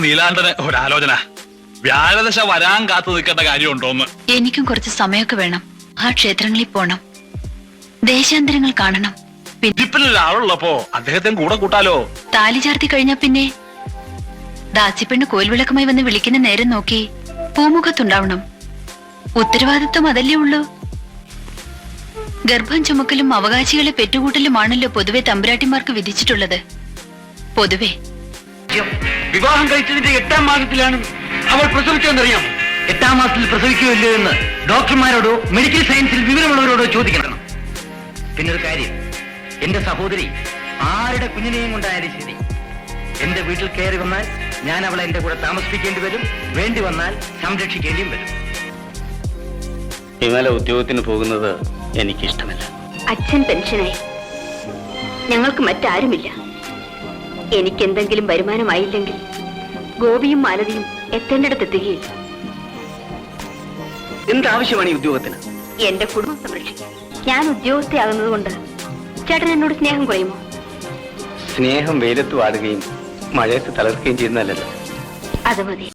നീലാണ്ടന് ഒരാലോചന. വ്യാഴദശ വരാൻ കാത്തു നിൽക്കേണ്ട കാര്യമുണ്ടോന്ന്. എനിക്കും കുറച്ച് സമയമൊക്കെ വേണം. ആ ക്ഷേത്രങ്ങളിൽ പോണം. ദേശാന്തരങ്ങൾ കാണണം. ഒരാളുള്ളപ്പോ അദ്ദേഹത്തെ കൂടെ കൂട്ടാലോ? താലി ചാർത്തി കഴിഞ്ഞ പിന്നെ? ദാസിപ്പെണ്ണ് കോൽവിളക്കുമായി വന്ന് വിളിക്കുന്ന നേരം നോക്കി പൂമുഖത്തുണ്ടാവണം. ഉത്തരവാദിത്വം അതല്ലേ ഉള്ളൂ? ഗർഭം ചുമക്കലും അവകാശികളെ പെറ്റുകൂട്ടലുമാണല്ലോ പൊതുവെ തമ്പുരാട്ടിമാർക്ക് വിധിച്ചിട്ടുള്ളത്. പൊതുവെ വിവാഹം കഴിച്ചതിന്റെ എട്ടാം മാസത്തിലാണ് അവൾ പ്രസവിച്ചതെന്നറിയാം. എട്ടാം മാസത്തിൽ പ്രസവിക്കുകയില്ലോ എന്ന് ഡോക്ടർമാരോടോ മെഡിക്കൽ സയൻസിൽ വിവരമുള്ളവരോടോ ചോദിക്കണം പിന്നെ ഒരു കാര്യം. എന്റെ സഹോദരി ആരുടെ കുഞ്ഞിനെയും കൊണ്ടായാലും ശരി. എന്റെ വീട്ടിൽ കയറി വന്നാൽ ഞാൻ അവളെ എന്റെ കൂടെ താമസിപ്പിക്കേണ്ടി വരും. വേണ്ടി വന്നാൽ സംരക്ഷിക്കേണ്ടിയും വരും. ഇന്നലെ ഉദ്യോഗത്തിന് പോകുന്നത് എനിക്കിഷ്ടമല്ല. അച്ഛൻ പെൻഷനായി. ഞങ്ങൾക്ക് മറ്റാരുമില്ല. എനിക്കെന്തെങ്കിലും വരുമാനമായില്ലെങ്കിൽ ഗോപിയും മാലതിയും എത്തേണ്ടടുത്തെത്തുകയില്ല. എന്താവശ്യമാണ് ഈ ഉദ്യോഗത്തിന്? എന്റെ കുടുംബം സംരക്ഷിക്കാൻ. ഞാൻ ഉദ്യോഗസ്ഥയാകുന്നത് കൊണ്ട് ചേട്ടൻ എന്നോട് സ്നേഹം കുറയുമോ? സ്നേഹം വെയിലത്ത് വാടുകയും മഴയത്ത് തളർക്കുകയും ചെയ്യുന്നതല്ലല്ലോ. അത് മതി.